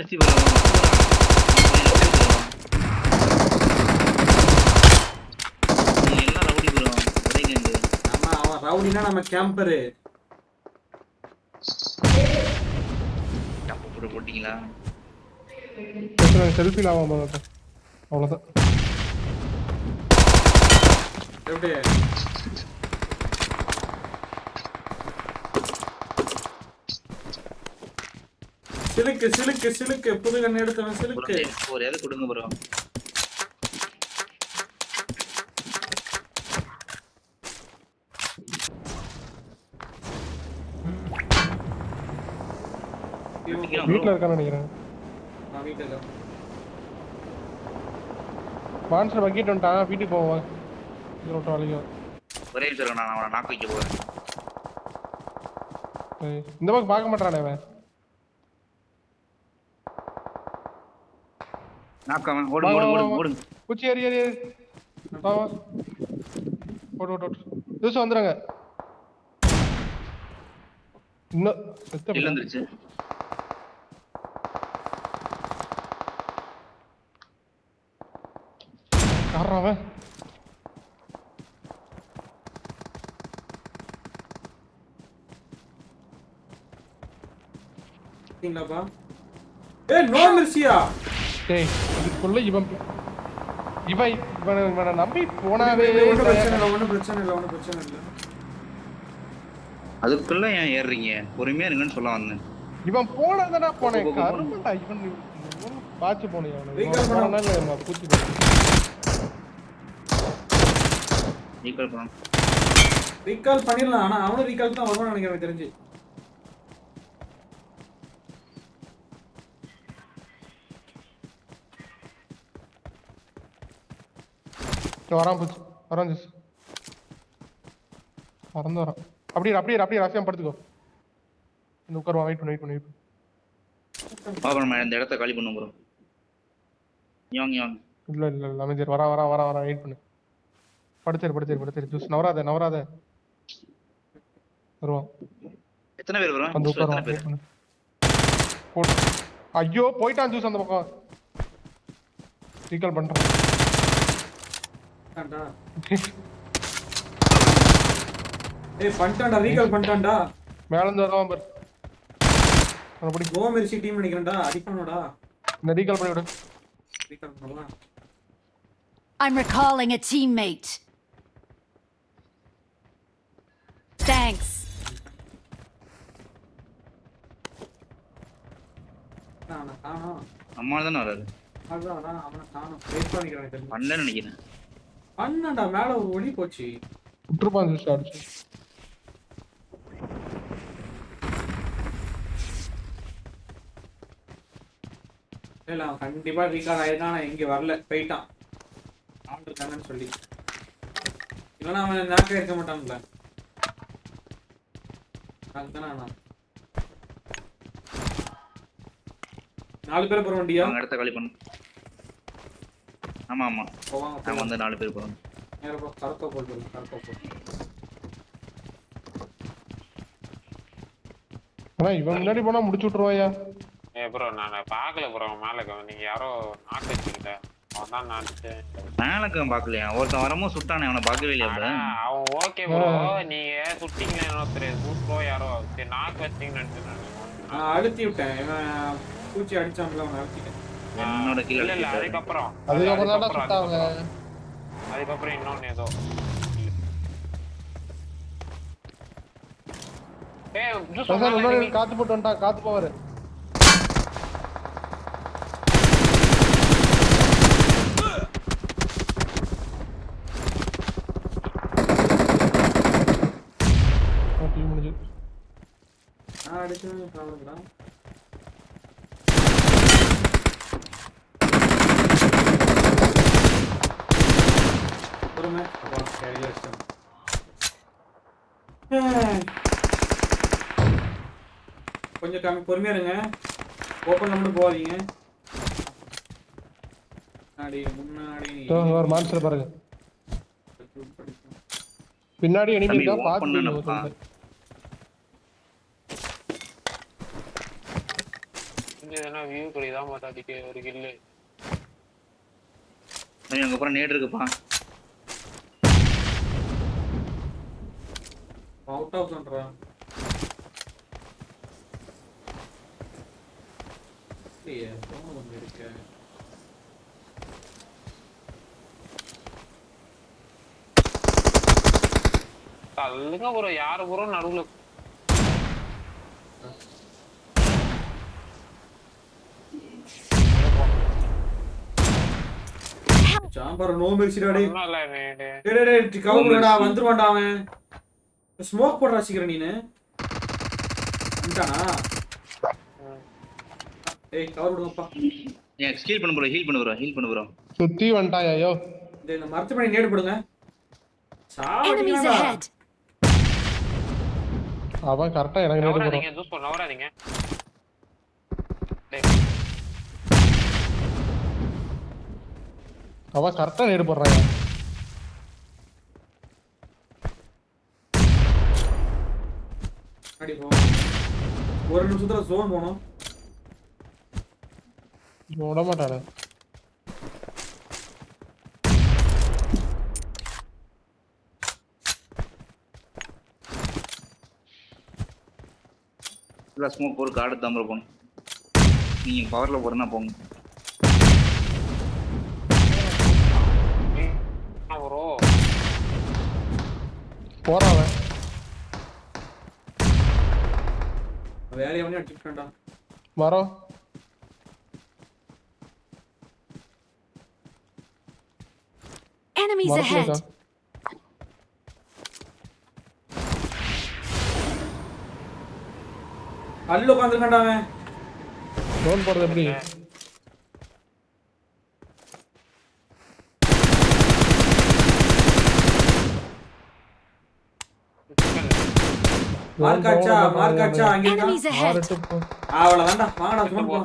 No mercy எல்லாம் rowdy bro ஒரே gang ஆமா அவன் ரவுடினா நம்ம கேம்பரு டப்பு போட்டு போட்டீங்களா செல்ஃபியில் ஆகும் போது அவ்வளோதான் எப்படி சிலுக்கு சிலுக்கு சிலுக்கு. புது கண்ணு எடுத்தவன் சிலுக்கு. ஒரு ஏதாவது கொடுங்க ப்ரோ வீட்டில் இருக்கான்னு நினைக்கிறேன். நான் இருக்கேன். மான்ஸ்டர் பக்கிட்டு வந்துட்டான் வீட்டுக்கு போவோம். இது விட்டு வலிக்கும் ஒரே நிமிஷம் நான் அவனை நாக்கு வைக்க போறேன். இந்த பக்கம் பார்க்க மாட்டானே அவன். நாக்கு அவன் ஓடுங்க ஓடுங்க. ஓடுங்க பூச்சி ஏறி ஏறி வா வா ஓட்டு ஓட்டு ஓட்டு ஜூஸ் வந்துடுங்க இன்னும் செத்த இல்ல வந்துருச்சு. யாரா அவன்? இருக்கீங்களாப்பா ஏய் நோ மிர்சியா டேய் இதுக்குள்ள இவன் இவன் இவனை இவனை நம்பி போனாவே ஒன்றும் பிரச்சனை இல்லை ஒன்றும் பிரச்சனை இல்லை ஒன்றும் பிரச்சனை இல்லை அதுக்குள்ள ஏன் ஏறுறீங்க? பொறுமையா இருங்கன்னு சொல்ல வந்தேன். இவன் போனதானா போனேன். கருமண்டா இவன் பாச்சு போனேன் இவன் பூச்சி ரீகால் பண்ணிடலாம் ஆனா அவனும் ரீகால் தான் வருவான்னு நினைக்கிறேன் எனக்கு தெரிஞ்சு. வரான் பூச்சி. வரான் ஜூஸ் மறந்து வரான் அப்படியே அப்படியே அப்படியே ரசியம் படுத்துக்கோ. இந்த உட்காருவான் வெயிட் பண்ணு வெயிட் பண்ணு வெயிட் பாப்பா நம்ம இந்த இடத்த காலி பண்ணும் ப்ரோ யோங் யோங் இல்ல இல்ல இல்ல அமைதியர் வரா வரா வரா வரா வெயிட் பண்ணு. படுத்துரு படுத்துரு படுத்துரு. ஜூஸ் நவராத நவராத. வருவான் எத்தனை பேர் வெயிட் பண்ணு. போடு ஐயோ போயிட்டான் ஜூஸ் அந்த பக்கம். ரீகால் பண்றான். பண்ணிட்டான்டா. ஏய் பண்ணிட்டான்டா ரீகால் பண்ணிட்டான்டா. மேல இருந்து வருவான் பாரு. அவனை பிடி. நோ மிர்சி டீம் நினைக்கிறேன்டா அடிக்கணும்டா. இந்த ரீகால் பண்ணி விடு. ரீகால் பண்ணலாம். I'm recalling a teammate. Thanks. அம்மா தானே வராது அதான் அவனை காணோம். வெயிட் பண்ணிக்கிறேன். பண்ணலன்னு நினைக்கிறேன். பண்ணான்டா மேல ஒரு ஒளி போச்சு. விட்டுருப்பான் ஜூஸ் அடிச்சு இல்ல அவன் கண்டிப்பா ரீகால் ஆயிருக்கான் இங்க வரல. போயிட்டான். ஆள் இருக்காங்கன்னு சொல்லி. இல்லைன்னா அவன் நாக்க இருக்க மாட்டான்ல. அதுதானே நான் நாலு பேர் போற வண்டியா? அவங்க இடத்த காலி பண்ணு. ஆமா ஆமா. போவாங்க நாங்க. வந்து நாலு பேர் போறோம். நேரா போ கருப்பா போட்டு கருப்பா போட்டு. ஆனா இவன் முன்னாடி போனா முடிச்சு விட்டுருவாயா? ஏ ப்ரோ நான் பார்க்கல ப்ரோ மேல இருக்கவன். நீங்க யாரோ நாக்கு வச்சுக்கிட்ட. அவன் தான் நான் அடிச்சேன் மேலக்கம் பாக்கலையா ஒருத்தன் வரமோ சுட்டானே அவனை இல்லையா அப்ப? அவன் ஓகே ப்ரோ நீங்க சுட்டீங்களா என்னோ தெரியாது. சூட்ரோ யாரோ சரி நாக்கு வச்சீங்கன்னு நினைச்சேன் நான் அழுத்தி விட்டேன். இவன் பூச்சி அடிச்சான்ல அவனை அழுத்திட்டேன். என்னோட கீழ இல்ல. அதுக்கப்புறம். அதுக்கப்புறம் அதுக்கப்புறம், சுட்டாங்க அதுக்கப்புறம். இன்னொன்னு ஏதோ. காத்து போட்டு வந்துட்டான் காத்து போவாரு. Team açtım ben. Bak கொஞ்சம் கம்மி பொறுமையாக இருங்க. ஓப்பன் பண்ணி போகாதீங்க. முன்னாடி முன்னாடி ஒரு மான்ஸ்டர் பாருங்க. பின்னாடி எனிமி இருக்கா இதெல்லாம் வியூ கிடையாது மாட்டாடிக்கு ஒரு கில்லு அதுக்கு அப்புறம் நேட் இருக்குப்பா. అవుట్ అవుతుంది రా இருக்கு தள்ளுங்க ப்ரோ யாரு ப்ரோ நடுவுல. சாம்பார் நோம்பு அடிச்சிடாடி டேய் டேய் கவுக்குறடா வந்துருவான்டா அவன். ஸ்மோக் போடுறா சீக்கிரம் நீனு. வந்துட்டானா? ஏய் கவர் கொடுங்கப்பா ஏன் ஹீல் பண்ண ப்ரோ ஹீல் பண்ண ப்ரோ ஹீல் பண்ண ப்ரோ சுத்தி வந்துட்டான் ஐயோ இந்த இந்த மரத்து பண்ணி நேடு போடுங்க! அவன் கரெக்டா எனக்கு நேடு போறான் நவராதீங்க ஜூஸ் பண்ண நவராதீங்க. டேய். அவன் கரெக்டா நேடு போடுறான் அடி போ ஒரு நிமிஷத்துல ஜோன் போகணும் விட மாட்டானே ஃபுல்லாக ஸ்மோக் போட்டு காடு தான் ப்ரோ போகணும் நீங்கள் பவரில் போகிறனா போங்க ப்ரோ വേറെ എവിടെ അടിച്ചിട്ടുണ്ടോ മാറോ Enemies ahead. अल्लो का अंदर खड़ा है don't for the plea Thank you. மார்க்காச்சா மார்க்காச்சா வேண்டாம் வாங்கடா சும்மா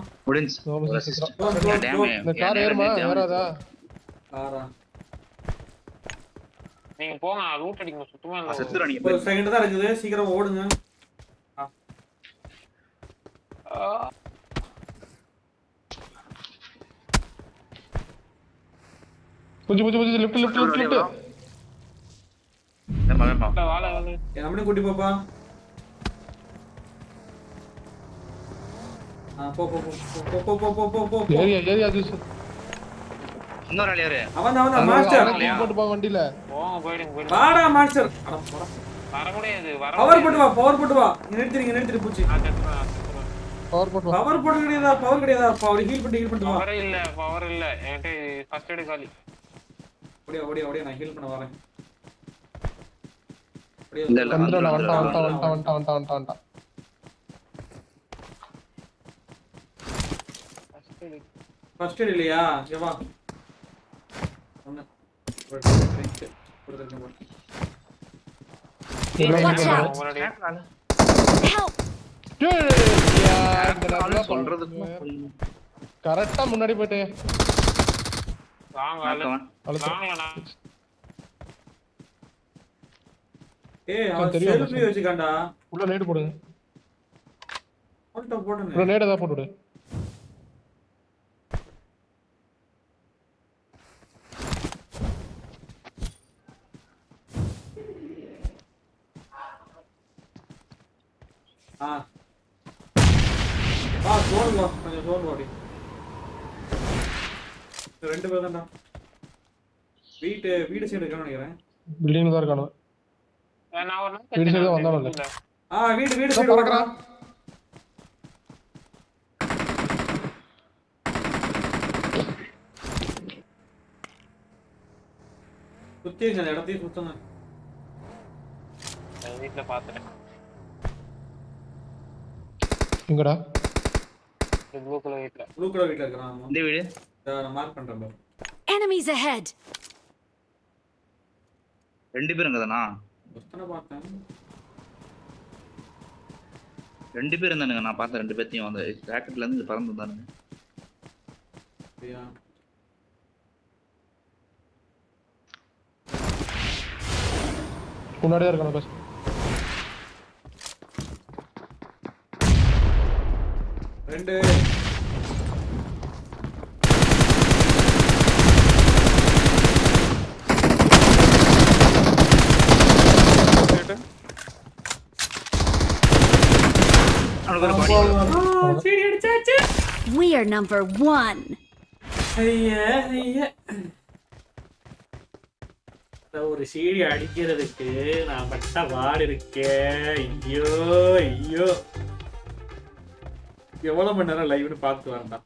நீங்க போங்க ரூட் சுத்தமா இல்ல. செத்துறா நீங்க தான் இருக்குது சீக்கிரம் ஓடுங்க. புஜு புஜு புஜு லிஃப்ட் லிஃப்ட் லிஃப்ட் லிஃப்ட் நம்ம நம்ம வாழ கூட்டி போப்பா. ஏரியா ஏரியா ஜூஸ் இன்னொரு ஆள் யாரு அவன் தான் அவன் மாஸ்டர் போட்டு போ போயிடுங்க வாடா மாஸ்டர் வர முடியாது வர பவர் போட்டு வா பவர் போட்டு வா நிறுத்திடுங்க நிறுத்திடு பூச்சி. பவர் போட்டு பவர் போட்டு கிடையாதா பவர் கிடையாதா பவர் ஹீல் பண்ணிட்டு ஹீல் பண்ணிட்டு வா பவர் இல்ல பவர் இல்ல என்கிட்ட ஃபர்ஸ்ட் எய்ட் காலி ஓடியா ஓடியா ஓடியா நான் ஹீல் பண்ண வரேன். இல்ல, இல்ல. வந்துடா வந்துட்டான் வந்துட்டான் வந்துட்டான் வந்துட்டான் வந்துட்டான் ஃபர்ஸ்ட் எய்ட் இல்லையா? இங்க வா. கரெக்டா முன்னாடி போயிட்டேன் ஏய் அவன் செல்ஃபி வச்சுக்காண்டா உள்ள லேட் போடுங்க போட்டுடேன் உள்ள லேட் ஏதாவது ആ ആ സോൺ വാ கொஞ்சம் സോൺ വാടി ரெண்டு பேர் தான்டா வீட்டு வீடு சைடு இருக்கானு நினைக்கிறேன் பில்டிங் தான் இருக்கானு நான் ஒரு வீடு சைடு வந்தானே ஆ வீடு வீடு சைடு வரக்கறான் சுத்தி இருக்க இடத்தையும் சுத்தணும் வீட்டுல பாத்துறேன் எங்கடா ப்ளூ கலர் வீட்டுல ப்ளூ கலர் வீட்ல இருக்கிறான். இந்த வீடு. நான் மார்க் பண்றேன் பாரு. Enemies ahead! ரெண்டு பேரும் அங்கதானா ஒருத்தனை பார்த்தேன். ரெண்டு பேர் இருந்தானுங்க. நான் பார்த்தேன் ரெண்டு பேர்த்தையும் அந்த ராக்கெட்ல இருந்து பறந்து இருந்தானுங்க அப்படியா? முன்னாடியே இருக்கானு bus We are number one. Hey, yeah, yeah. That was a serious idea. I'm a tabard. Yo, yo. எவ்வளவு மணி நேரம் லைவ்னு பார்த்து வரேன்டா.